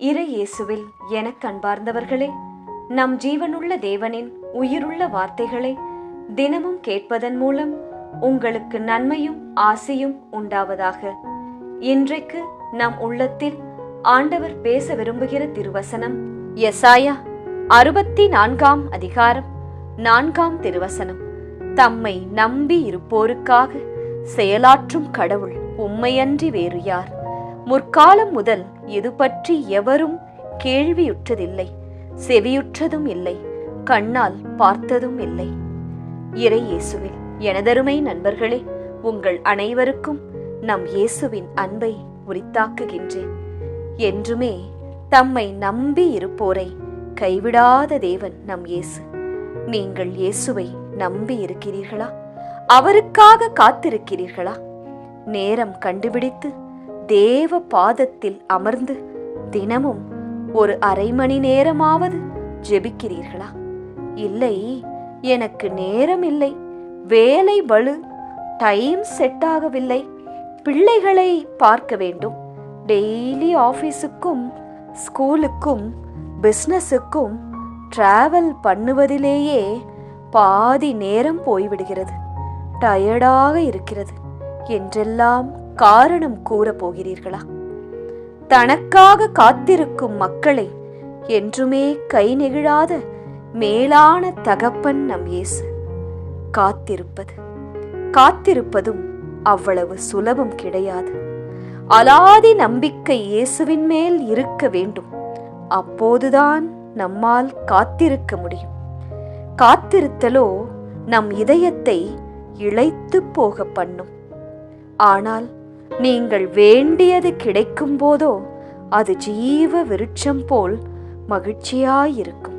இறை இயேசுவில் எனக் கண்பார்ந்தவர்களே நம் ஜீவனுள்ள தேவனின் உயிருள்ள வார்த்தைகளை தினமும் கேட்பதன் மூலம் உங்களுக்கு நன்மையும் ஆசையும் உண்டாவதாக. இன்றைக்கு நம் உள்ளத்தில் ஆண்டவர் பேச விரும்புகிற திருவசனம் எசாயா அறுபத்தி நான்காம் அதிகாரம் நான்காம் திருவசனம். தம்மை நம்பி இருப்போருக்காக செயலாற்றும் கடவுள் உம்மையன்றி வேறு யார்? முற்காலம் முதல் இது பற்றி எவரும் கேள்வியுற்றதில்லை செவியுற்றதும் இல்லை கண்ணால் பார்த்ததும் இல்லை. இறை இயேசுவில் எனதருமை நண்பர்களே உங்கள் அனைவருக்கும் நம் இயேசுவின் அன்பை உரித்தாக்குகின்றேன். என்றுமே தம்மை நம்பி இருப்போரை கைவிடாத தேவன் நம் இயேசு. நீங்கள் இயேசுவை நம்பி இருக்கிறீர்களா அவருக்காக காத்திருக்கிறீர்களா? நேரம் கண்டுபிடித்து தேவ பாதத்தில் அமர்ந்து தினமும் ஒரு அரை மணி நேரமாவது ஜெபிக்கிறீர்களா? இல்லை எனக்கு நேரம் இல்லை வேலை வலு டைம் செட் ஆகவில்லை. பிள்ளைகளை பார்க்க வேண்டும். டெய்லி ஆஃபீஸுக்கும் ஸ்கூலுக்கும் பிஸ்னஸுக்கும் டிராவல் பண்ணுவதிலேயே பாதி நேரம் போய்விடுகிறது. டயர்டாக இருக்கிறது. என்றெல்லாம் காரணம் கூறப்போகிறீர்களா? தனக்காக காத்திருக்கும் மக்களை என்றுமே கை நெகிழாத மேலான தகப்பன் நம் இயேசு. காத்திருப்பது காத்திருப்பதும் அவ்வளவு சுலபம் கிடையாது. அலாதி நம்பிக்கை இயேசுவின் மேல் இருக்க வேண்டும். அப்போதுதான் நம்மால் காத்திருக்க முடியும். காத்திருத்தலோ நம் இதயத்தை இழைத்து போக பண்ணும். ஆனால் நீங்கள் வேண்டியது கிடைக்கும் போதோ அது ஜீவ விருட்சம் போல் மகிழ்ச்சியாயிருக்கும்.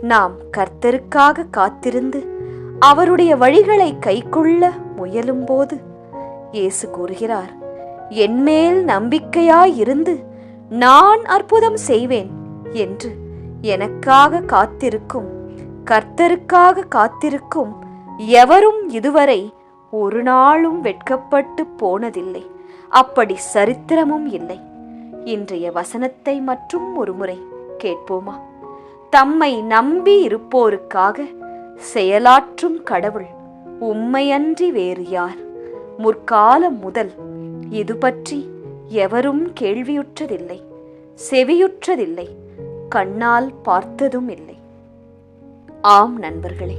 நாம் கர்த்தருக்காக காத்திருந்து அவருடைய வழிகளை கைக்கொள்ள முயலும்போது இயேசு கூறுகிறார் என்மேல் நம்பிக்கையாயிருந்து நான் அற்புதம் செய்வேன் என்று எனக்காக காத்திருக்கும் கர்த்தருக்காக காத்திருக்கும் எவரும் இதுவரை ஒரு நாளும் வெட்கப்பட்டு போனதில்லை. அப்படி சரித்திரமும் இல்லை. இன்றைய வசனத்தை மற்றும் ஒருமுறை கேட்போமா? தம்மை நம்பி இருப்போருக்காக செயலாற்றும் கடவுள் உம்மையன்றி வேறு யார்? முற்காலம் முதல் இது பற்றி எவரும் கேள்வியுற்றதில்லை செவியுற்றதில்லை கண்ணால் பார்த்ததும் இல்லை. ஆம் நண்பர்களே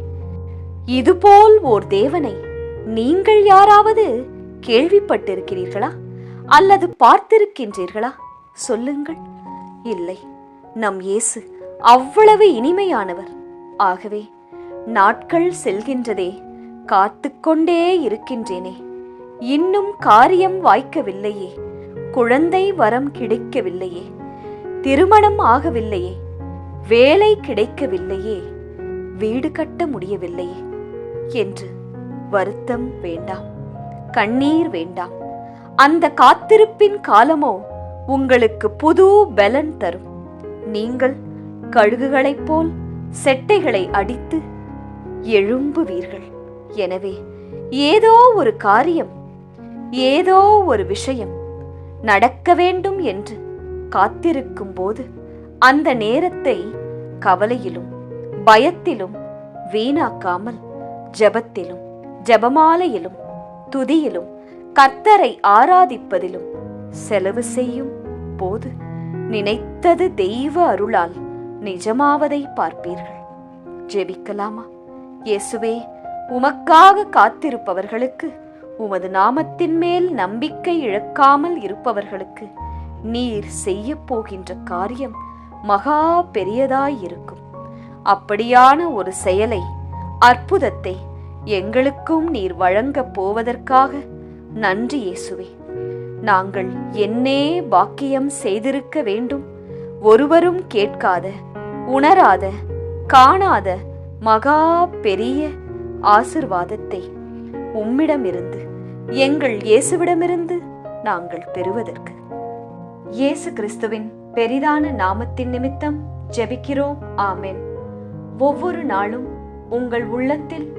இதுபோல் ஓர் தேவனை நீங்கள் யாராவது கேள்விப்பட்டிருக்கிறீர்களா? அல்லது பார்த்திருக்கின்றீர்களா? சொல்லுங்கள். இல்லை நம் இயேசு அவ்வளவு இனிமையானவர். ஆகவே நாட்கள் செல்கின்றதே காத்துக்கொண்டே இருக்கின்றேனே. இன்னும் காரியம் வாய்க்கவில்லையே குழந்தை வரம் கிடைக்கவில்லையே திருமணம் ஆகவில்லையே வேலை கிடைக்கவில்லையே வீடு கட்ட முடியவில்லையே என்று வருத்தம் வேண்டாம் கண்ணீர் வேண்டாம் அந்த காத்திருப்பின் காலமோ உங்களுக்கு புது பலன் தரும். நீங்கள் கழுகுகளைப் போல் செட்டைகளை அடித்து எழும்புவீர்கள். எனவே ஏதோ ஒரு காரியம் ஏதோ ஒரு விஷயம் நடக்க வேண்டும் என்று காத்திருக்கும் போது அந்த நேரத்தை கவலையிலும் பயத்திலும் வீணாக்காமல் ஜெபத்திலும் ஜெபமாலையிலும் துதியிலும் கர்த்தரை ஆராதிப்பதிலும் செலவு செய்யும் போது நினைத்தது தெய்வ அருளால் நிஜமாவதை பார்ப்பீர்கள். ஜெபிக்கலாமா? இயேசுவே உமக்காக காத்திருப்பவர்களுக்கு உமது நாமத்தின் மேல் நம்பிக்கை இழக்காமல் இருப்பவர்களுக்கு நீர் செய்ய போகின்ற காரியம் மகா பெரியதாயிருக்கும் அப்படியான ஒரு செயலை அற்புதத்தை எங்களுக்கும் நீர் வழங்கப் போவதற்காக. நன்றி இயேசுவே. நாங்கள் என்னே பாக்கியம் செய்திருக்க வேண்டும். ஒருவரும் கேட்காத உணராத காணாத மகா பெரிய ஆசிர்வாதத்தை உம்மிடமிருந்து எங்கள் இயேசுவிடமிருந்து நாங்கள் பெறுவதற்கு. இயேசு கிறிஸ்துவின் பெரிதான நாமத்தின் நிமித்தம் ஜெபிக்கிறோம். ஆமேன். ஒவ்வொரு நாளும் உங்கள் உள்ளத்தில்